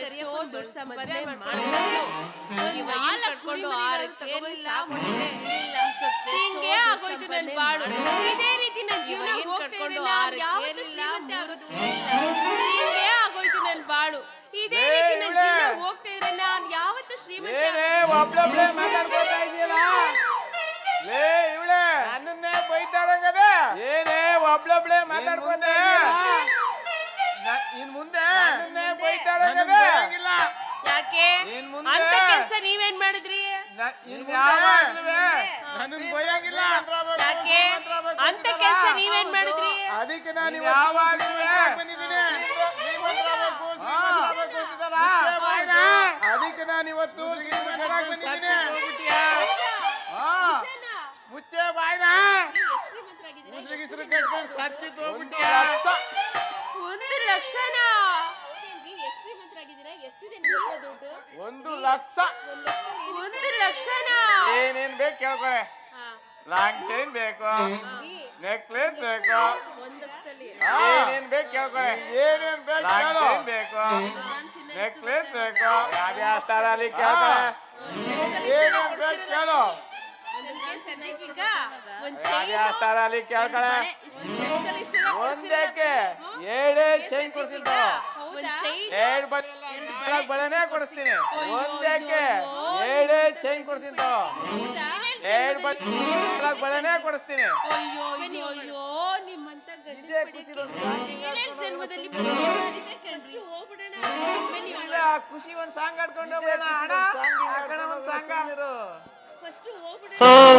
ಸಂಪಾದನೆ ಮಾಡ್ಕೊಂಡು ಇವ ಇನ್ ಕಟ್ಕೊಂಡು ಆರು ಕೇರಿ ಸಾಕೊಂಡಿದೆ. ಇಷ್ಟೊತ್ತು ಹಿಂಗೆ ಎಷ್ಟೋ ಆಗೋಯ್ತು ನನ್ ಸಂಪಾದನೆ ಬಾಳು ಇದೇ ರೀತಿ ನನ್ನ ಜೀವನ ಯಾವತ್ತೂ ಶ್ರೀಮಂತೆ ಆಗೋದು. ಹಿಂಗೆ ಆಗೋಯ್ತು ನನ್ ಬಾಳು. ಇದೇ ರೀತಿ ನನ್ನ. ಜೀವನ ಹೋಗ್ತಾ ಇದ್ರೆ ನಾನ್ ಯಾವತ್ತೂ ಶ್ರೀಮಂತೆ ಏನೇ ಒಬ್ಳೊಬ್ಳೆ ಮಾತಾಡ್ಕೊತಾ ಇದೆಯಲ್ಲ ಲೇ ಇವಳೆ. ನನ್ನನ್ನೇ ಬೈತಾರಂಗದ ಏನೇ ಒಬ್ಳೊಬ್ಳೆ ಮಾತಾಡ್ಕೊತಾ ಇನ್ ಮುಂದೆ ಯಾಕೆ? ಅಂತ ಕೆಲಸ ನೀವೇನ್ ಮಾಡಿದ್ರಿ? ಅದಕ್ಕೆ ನಾನು ಅದಕ್ಕೆ ನಾನು ಇವತ್ತು ಮುಚ್ಚೆ ಬಾಯ್ನ ಒಂದು ಲಕ್ಷನ? ಒಂದು ಲಕ್ಷ. ಒಂದು ಬೇಕು ಕೇಳ್ಕೊಳೆ ಲಾಂಗ್ ಚೈನ್ ಬೇಕು ನೆಕ್ಲೆಸ್ ಬೇಕು ಒಂದ್ ಲಕ್ಷದಲ್ಲಿ ಏನೇನ್ ಬೇಕು ಕೇಳ್ಕೊಳೆ ಏನೇನ್ ಬೇಕು ಲಾಂಗ್ ಚೈನ್ ಬೇಕು ನೆಕ್ಲೆಸ್ ಬೇಕು ಯಾವ್ಯಾವ ಸ್ಟಾರ್ ಅಲ್ಲಿ ಕೇಳ್ಕೊಳೆ ಏನೇನ್ ಬೇಕು ಕೇಳು ಒಂದೊಂದ್ಗೆ ಸದ್ಯಕ್ಕೀಗ ಒಂದ್ ಒಂದಕ್ಕೆ ಏಳೇ ಚೈನ್ ಕೊಡ್ತೀನಿ ಒಂದ್ ಚೈನ್ ಎರಡ್ ಬಳೆ ನಾಲ್ಕು ಬಳೆನೇ ಕೊಡಿಸ್ತೀನಿ. ಒಂದಕ್ಕೆ ಏಳೇ ಚೈನ್ ಕೊಡ್ತೀನಿ ತಗೋ. ಎರಡ್ ಬಳೆ ನಾಲ್ಕು ಬಳೆನೇ ಕೊಡಿಸ್ತೀನಿ. ಅಯ್ಯೋ ಅಯ್ಯೋ ಅಯ್ಯೋ ನಿಮ್ಮಂತ ಇದೇ ಖುಷಿ ಏಳೇಳ್ ಜನ್ಮದಲ್ಲಿ ಮಾಡಿದ್ದೆ ಕಣ್ರಿ. ಹೋಗ್ಬಿಡೋಣ. ಬನ್ನಿ ಇಲ್ಲ, ಖುಷಿ ಒಂದ್ ಸಾಂಗ್ ಆಡ್ಕೊಂಡು ಹೋಗೋಣ ಅಣ್ಣ ಆ ಒಂದ್ ಸಾಂಗ್ ಫಸ್ಟ್ ಹೋಗ್ಬಿಡೋಣ.